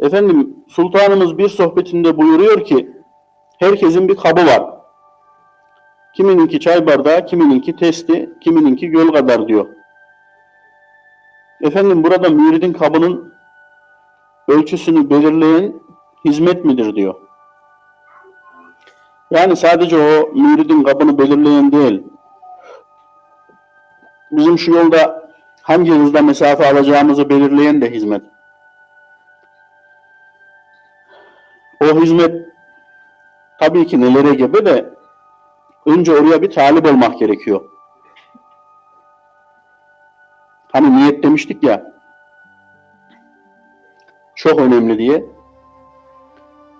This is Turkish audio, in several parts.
Efendim sultanımız bir sohbetinde buyuruyor ki herkesin bir kabı var. Kimininki çay bardağı, kimininki testi, kimininki göl kadar diyor. Efendim burada müridin kabının ölçüsünü belirleyen hizmet midir diyor. Yani sadece o müridin kabını belirleyen değil. Bizim şu yolda hangi hızda mesafe alacağımızı belirleyen de hizmet. O hizmet tabii ki nelere gebe de önce oraya bir talip olmak gerekiyor. Hani niyet demiştik ya çok önemli diye.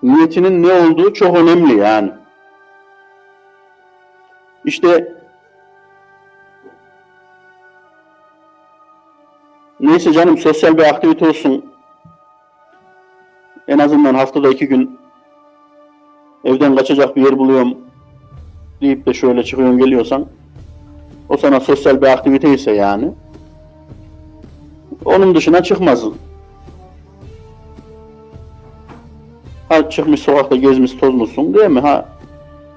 Niyetinin ne olduğu çok önemli yani. İşte neyse canım sosyal bir aktivite olsun. Azından haftada iki gün evden kaçacak bir yer buluyorum deyip de şöyle çıkıyorsun geliyorsan o sana sosyal bir aktivite ise yani onun dışına çıkmazsın. Ha çıkmış sokakta gezmiş tozmuşsun değil mi? Ha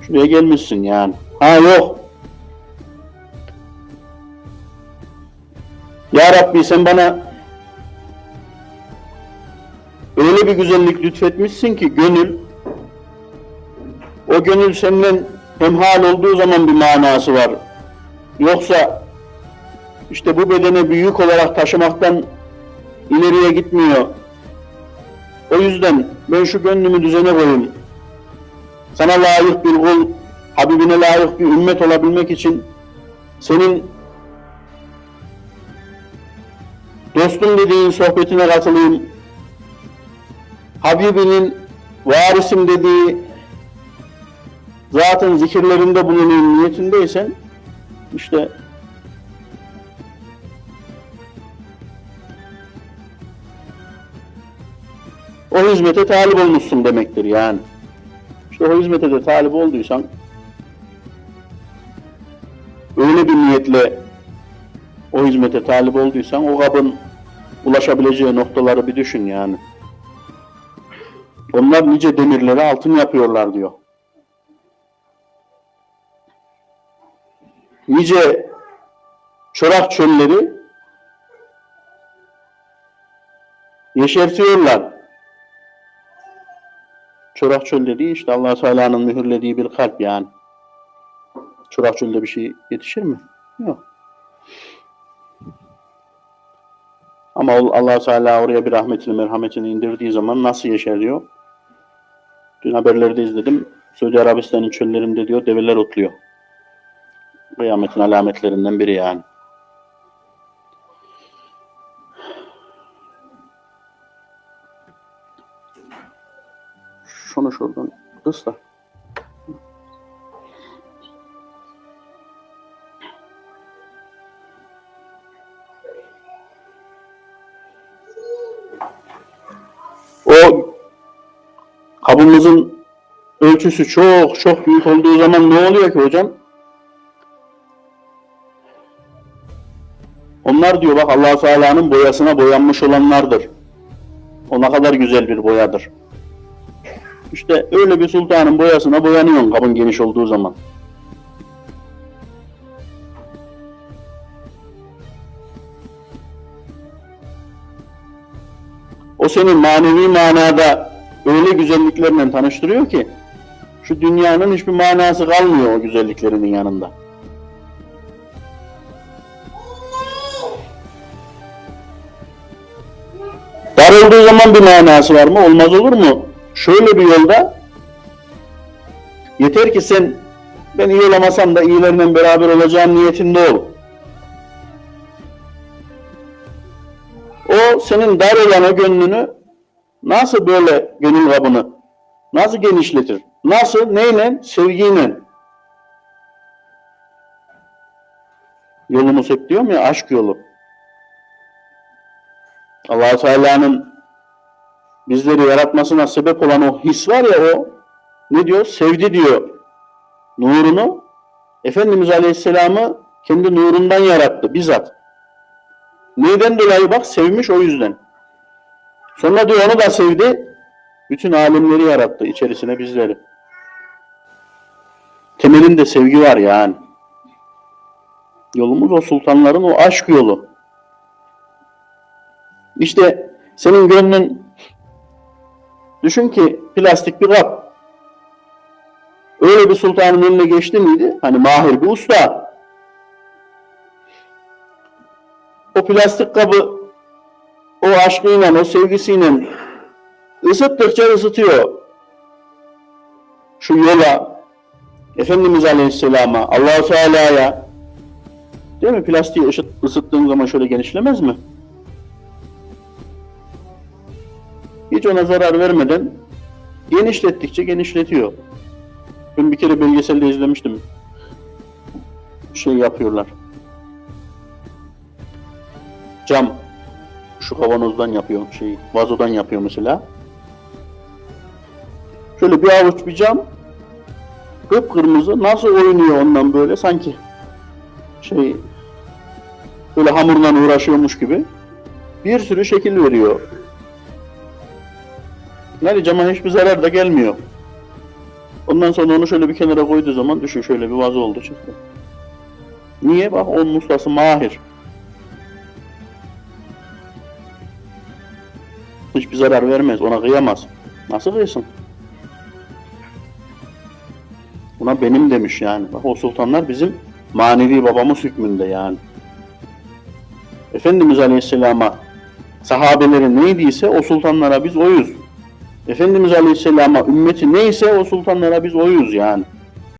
şuraya gelmişsin yani. Ha yok. Ya Rabbi sen bana öyle bir güzellik lütfetmişsin ki gönül o gönül senden hemhal olduğu zaman bir manası var. Yoksa işte bu bedene büyük olarak taşımaktan ileriye gitmiyor. O yüzden ben şu gönlümü düzene koyayım. Sana layık bir kul, Habibine layık bir ümmet olabilmek için senin dostum dediğin sohbetine katılayım. Habibinin varisim dediği zaten zikirlerinde bulunayım niyetindeysen işte o hizmete talip olmuşsun demektir yani. İşte o hizmete de talip olduysan öyle bir niyetle o hizmete talip olduysan o kabın ulaşabileceği noktaları bir düşün yani. Onlar nice demirleri altın yapıyorlar diyor. Nice çorak çölleri yeşertiyorlar. Çorak çöl dediği işte allah Teala'nın mühürlediği bir kalp yani. Çorak çölde bir şey yetişir mi? Yok. Ama allah Teala oraya bir rahmetini, merhametini indirdiği zaman nasıl yeşeriyor? Dün haberlerde izledim. Suudi Arabistan'ın çöllerinde diyor develer otluyor. Kıyametin alametlerinden biri yani. Şunu şuradan ısla. Kabımızın ölçüsü çok çok büyük olduğu zaman ne oluyor ki hocam? Onlar diyor bak allah Teala'nın boyasına boyanmış olanlardır. O ne kadar güzel bir boyadır. İşte öyle bir sultanın boyasına boyanıyorsun kabın geniş olduğu zaman. O seni manevi manada öyle güzelliklerle tanıştırıyor ki şu dünyanın hiçbir manası kalmıyor o güzelliklerinin yanında. Dar olduğu zaman bir manası var mı? Olmaz olur mu? Şöyle bir yolda yeter ki sen ben iyi olamasam da iyilerle beraber olacağım niyetinde ol. O senin dar olan o gönlünü nasıl böyle gönül kabını nasıl genişletir? Nasıl? Neyle? Sevgiyle. Yolumuz hep diyorum ya aşk yolu. allah Teala'nın bizleri yaratmasına sebep olan o his var ya o ne diyor? Sevdi diyor. Nurunu Efendimiz Aleyhisselam'ı kendi nurundan yarattı bizzat. Neyden dolayı bak sevmiş o yüzden. Sonra diyor onu da sevdi. Bütün alemleri yarattı içerisine bizleri. Temelinde sevgi var yani. Yolumuz o sultanların o aşk yolu. İşte senin gönlün düşün ki plastik bir kap. Öyle bir sultanın önüne geçti miydi? Hani mahir bir usta. O plastik kabı o aşkıyla, o sevgisiyle ısıttıkça ısıtıyor. Şu yola, Efendimiz Aleyhisselam'a, allah Teala'ya değil mi? Plastiği ısıttığın zaman şöyle genişlemez mi? Hiç ona zarar vermeden genişlettikçe genişletiyor. Ben bir kere belgeselde izlemiştim. Şey yapıyorlar. Cam şu kavanozdan yapıyor şey vazodan yapıyor mesela. Şöyle bir avuç bir cam kıpkırmızı nasıl oynuyor ondan böyle sanki şey böyle hamurla uğraşıyormuş gibi bir sürü şekil veriyor. Yani cama hiçbir zarar da gelmiyor. Ondan sonra onu şöyle bir kenara koyduğu zaman düşün şöyle bir vazo oldu çıktı. Niye? Bak onun ustası mahir. Hiçbir zarar vermez. Ona kıyamaz. Nasıl kıysın? Buna benim demiş yani. Bak o sultanlar bizim manevi babamız hükmünde yani. Efendimiz Aleyhisselam'a sahabelerin neydiyse o sultanlara biz oyuz. Efendimiz Aleyhisselam'a ümmeti neyse o sultanlara biz oyuz yani.